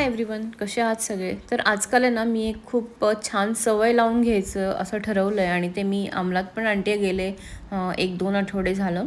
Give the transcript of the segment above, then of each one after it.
Hi everyone कसे आहात सगळे? तर आजकाल आहे ना मी एक खूप छान सवय लावून घ्यायचं असं ठरवलं आहे आणि ते मी अंमलात पण आणते गेले एक दोन आठवडे झालं.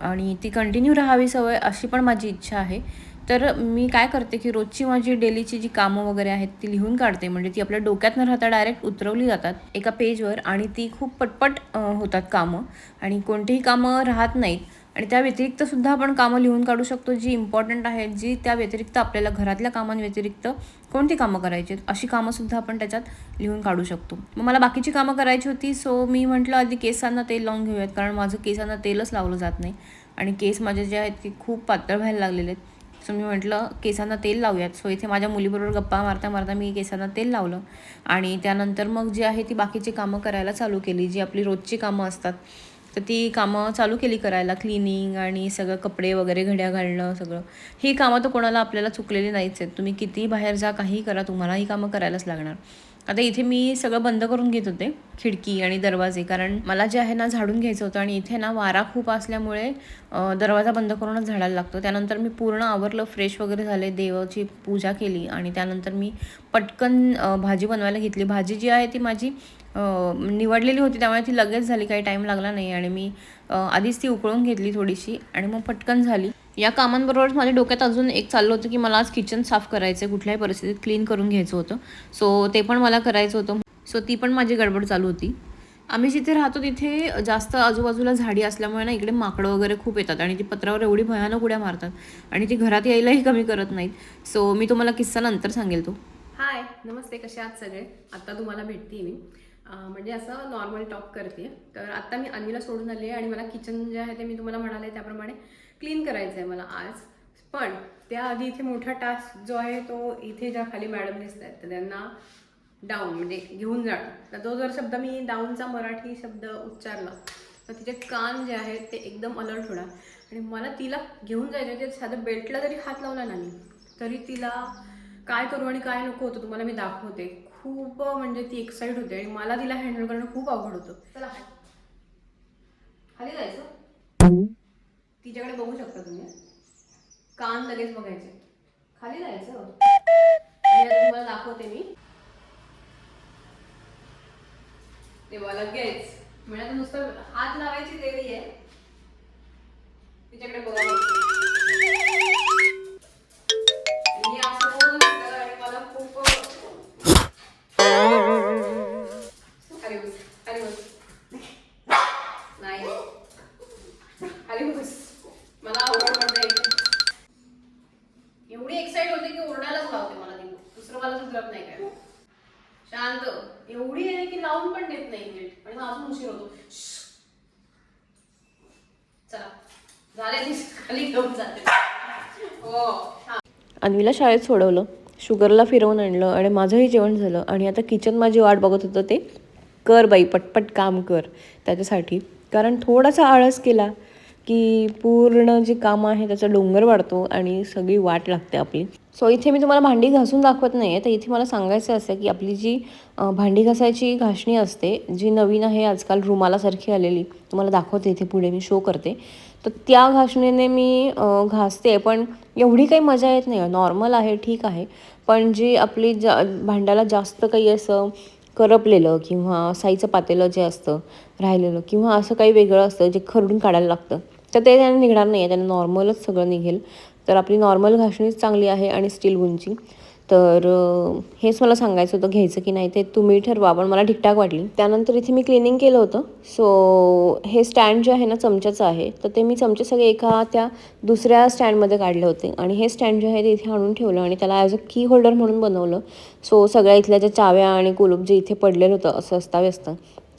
आणि ती कंटिन्यू राहावी सवय अशी पण माझी इच्छा आहे. तर मी काय करते की रोजची माझी डेलीची जी कामं वगैरे आहेत ती लिहून काढते. म्हणजे ती आपल्या डोक्यात न राहता डायरेक्ट उतरवली जातात एका पेजवर आणि ती खूप पटपट होतात कामं. आणि कोणतीही कामं राहत नाहीत आणि त्या व्यतिरिक्त सुद्धा आपण कामं लिहून काढू शकतो. जी इम्पॉर्टंट आहेत जी त्या व्यतिरिक्त आपल्याला घरातल्या कामांव्यतिरिक्त कोणती कामं करायची आहेत अशी कामंसुद्धा आपण त्याच्यात लिहून काढू शकतो. मग मला बाकीची कामं करायची होती सो मी म्हटलं आधी केसांना तेल लावून घेऊयात कारण माझं केसांना तेलच लावलं जात नाही. आणि केस माझे जे आहेत ते खूप पातळ व्हायला लागलेले आहेत. सो मी म्हटलं केसांना तेल लावूयात. सो इथे माझ्या मुलीबरोबर गप्पा मारता मारता मी केसांना तेल लावलं. आणि त्यानंतर मग जी आहे ती बाकीची कामं करायला चालू केली जी आपली रोजची कामं असतात. तर ती कामं चालू केली करायला क्लिनिंग आणि सगळं कपडे वगैरे घड्या घालणं सगळं. ही कामं तर कोणाला आपल्याला चुकलेली नाहीच आहेत. तुम्ही किती बाहेर जा काही करा तुम्हाला ही कामं करायलाच लागणार. आता इथे मी सगळं बंद करून घेत होते खिडकी आणि दरवाजे. कारण मला जे आहे ना झाडून घ्यायचं होतं आणि इथे ना वारा खूप असल्यामुळे दरवाजा बंद करूनच झाडायला लागतो. त्यानंतर मी पूर्ण आवरलं फ्रेश वगैरे झाले देवाची पूजा केली आणि त्यानंतर मी पटकन भाजी बनवायला घेतली. भाजी जी आहे ती माझी निवडलेली होती त्यामुळे ती लगेच झाली. काही टाईम लागला नाही आणि मी आधीच ती उकळून घेतली थोडीशी आणि मग पटकन झाली. या कामांबरोबरच माझ्या डोक्यात अजून एक चाललं होतं की मला आज किचन साफ करायचं आहे कुठल्याही परिस्थितीत क्लीन करून घ्यायचं होतं. सो ते पण मला करायचं होतं. सो ती पण माझी गडबड चालू होती. आम्ही जिथे राहतो तिथे जास्त आजूबाजूला झाडी असल्यामुळे ना इकडे माकडं वगैरे खूप येतात आणि ती पत्रावर एवढी भयानक उड्या मारतात आणि ती घरात यायलाही कमी करत नाहीत. सो मी तुम्हाला किस्सा नंतर सांगेल तो. हाय नमस्ते कसे आहात सगळे? आत्ता तुम्हाला भेटते मी. म्हणजे असं नॉर्मल टॉक करते. तर आत्ता मी अनिला सोडून आली आहे आणि मला किचन जे आहे ते मी तुम्हाला म्हणाले त्याप्रमाणे. क्लीन करायचं आहे मला आज. पण त्याआधी इथे मोठा टास्क जो आहे तो इथे ज्या खाली मॅडम दिसत आहेत तर त्यांना डाऊन म्हणजे घेऊन जाणं. तर तो जर शब्द मी डाऊनचा मराठी शब्द उच्चारला तर तिचे कान जे आहेत ते एकदम अलर्ट होणार. आणि मला तिला घेऊन जायचं आहे, ते साधं बेल्टला जरी हात लावला नाही तरी तिला काय करू आणि काय नको होतं तुम्हाला मी दाखवते. खूप म्हणजे ती एक्साइट होते आणि मला तिला हँडल करणं खूप अवघड होतं. चला. खाली जायचं. तिच्याकडे बघू शकता तुम्ही. कान लगेच बघायचे. खाली जायचं. तुम्हाला दाखवते मी. तेव्हा लगेच. म्हणजे आता नुसतं हात लावायची देरी आहे. तिच्याकडे बघायला ती सुधरत नाही काय. शांत. एवढी आहे की लावून पण देत नाही नीट. आणि मग अजून उशीर होतो. चला. झाले खाली घेऊन जाते. हो हा. अन्वीला शाळेत सोडवलं. शुगरला फिरवून आणलं आणि माझंही जेवण झालं. आणि आता किचन माझी वाट बघत होतं ते. कर बाई पटपट काम कर त्याच्यासाठी. कारण थोडासा आळस केला की पूर्ण जे काम आहे त्याचा डोंगर वाढतो आणि सगळी वाट लागते आपली. सो इथे मी तुम्हाला भांडी घासून दाखवत नाही आहे तर इथे मला सांगायचं असं की आपली जी भांडी घासायची घासणी असते जी नवीन आहे आजकाल रुमालासारखी आलेली तुम्हाला दाखवते इथे पुढे मी शो करते. तर त्या घासणीने मी घासते पण एवढी काही मजा येत नाही नॉर्मल आहे ठीक आहे. पण जी आपली जा भांड्याला जास्त काही असं करपलेलं किंवा साईचं पातेलं जे असतं राहिलेलं किंवा असं काही वेगळं असतं जे खरडून काढायला लागतं तर ते त्याने निघणार नाही आहे त्याने नॉर्मलच सगळं निघेल. तर आपली नॉर्मल घासणीच चांगली आहे आणि स्टील गुंची तर हेच मला सांगायचं होतं घ्यायचं की नाही ते तुम्ही ठरवा पण मला ठीकठाक वाटली. त्यानंतर इथे मी क्लिनिंग केलं होतं. सो हे स्टँड जे आहे ना चमच्याचं आहे. तर ते मी चमचे सगळे एका त्या दुसऱ्या स्टँडमध्ये काढले होते. आणि हे स्टँड जे आहे ते इथे आणून ठेवलं आणि त्याला ॲज अ की होल्डर म्हणून बनवलं. सो सगळ्या इथल्या ज्या चाव्या आणि कुलूप जे इथे पडलेलं होतं असं अस्ताव्यस्त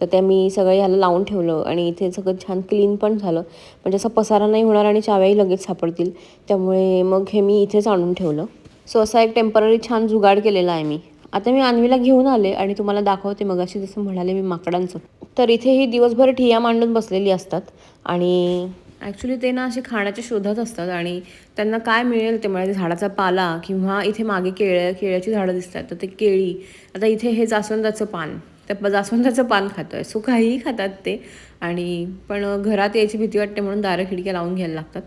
तर त्या मी सगळं ह्याला लावून ठेवलं. आणि इथे सगळं छान क्लीन पण झालं. म्हणजे असं पसारा नाही होणार आणि चाव्याही लगेच सापडतील. त्यामुळे मग हे मी इथेच आणून ठेवलं. सो असा एक टेंपररी छान जुगाड केलेला आहे मी. आता मी आणवीला घेऊन आले आणि तुम्हाला दाखवते मग अशी जसं म्हणाले मी माकडांचं. तर इथे ही दिवसभर ठिया मांडून बसलेली असतात आणि ॲक्च्युली ते ना असे खाण्याच्या शोधात असतात आणि त्यांना काय मिळेल ते म्हणजे झाडाचा पाला किंवा इथे मागे केळ्या केळ्याची झाडं दिसतात. तर ते केळी आता इथे हे जास्वंदाचं पान तर जास्वंदाचं पान खातं आहे सो काहीही खातात ते आणि पण घरात यायची भीती वाटते म्हणून दारं खिडक्या लावून घ्यायला लागतात.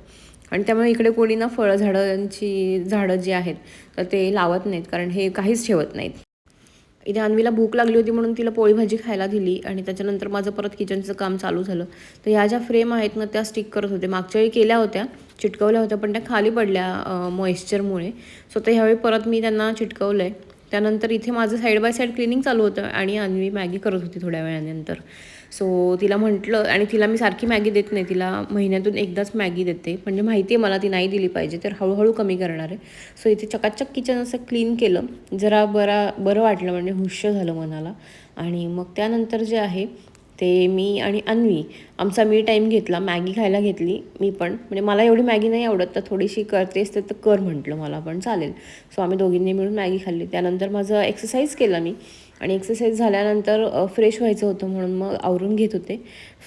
आणि त्यामुळे इकडे कोणी ना फळं झाडांची झाडं जी आहेत तर ते लावत नाहीत कारण हे काहीच ठेवत नाहीत. इथे अन्वीला भूक लागली होती म्हणून तिला पोळी भाजी खायला दिली आणि त्याच्यानंतर माझं परत किचनचं काम चालू झालं. तर ह्या ज्या फ्रेम आहेत ना त्या स्टिक करत होते. मागच्या वेळी केल्या होत्या चिटकवल्या होत्या पण त्या खाली पडल्या मॉइश्चरमुळे सो तर ह्यावेळी परत मी त्यांना चिटकवलं आहे त्यानंतर इथे माझं साईड बाय साईड क्लिनिंग चालू होतं आणि अन्वी मॅगी करत होती थोड्या वेळानंतर. सो तिला म्हटलं आणि तिला मी सारखी मॅगी देत नाही. तिला महिन्यातून एकदाच मॅगी देते. म्हणजे माहिती आहे मला ती नाही दिली पाहिजे. तर हळूहळू कमी करणार आहे. सो इथे चकाचक किचन असं क्लीन केलं. जरा बरा बरं वाटलं. म्हणजे हुश्य झालं मनाला. आणि मग त्यानंतर जे आहे ते मी आणि अन्वी आमचा मी टाईम घेतला. मॅगी खायला घेतली मी पण. म्हणजे मला एवढी मॅगी नाही आवडत. तर थोडीशी करतेस तर कर म्हटलं मला पण. चालेल. सो आम्ही दोघींनी मिळून मॅगी खाल्ली. त्यानंतर माझं एक्सरसाइज केला मी. आणि एक्सरसाइज झाल्यानंतर फ्रेश व्हायचं होतं म्हणून मग आवरून घेत होते.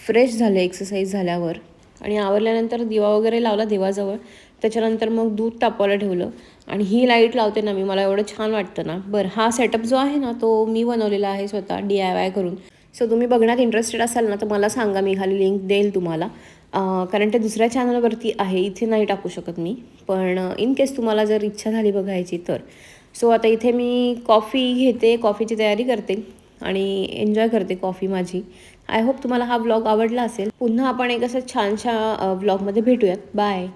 फ्रेश झाले एक्सरसाइज झाल्यावर. आणि आवरल्यानंतर दिवा वगैरे लावला देवाजवळ. त्याच्यानंतर मग दूध तापवायला ठेवलं. आणि ही लाइट लावते ना मी मला एवढं छान वाटतं ना. बरं हा सेटअप जो आहे ना तो मी बनवलेला आहे स्वतः डी आय वाय करून. सो तुम्ही बघण्यात इंटरेस्टेड असाल ना तर मला सांगा मी खाली लिंक देईल तुम्हाला. कारण ते दुसऱ्या चॅनलवरती आहे इथे नाही टाकू शकत मी. पण इन केस तुम्हाला जर इच्छा झाली बघायची तर. सो आता इथे मी कॉफी घेते कॉफीची तयारी करते आणि एन्जॉय करते कॉफी माझी. आय होप तुम्हाला हा ब्लॉग आवडला असेल. पुन्हा आपण एक असं छानशा ब्लॉगमध्ये भेटूयात. बाय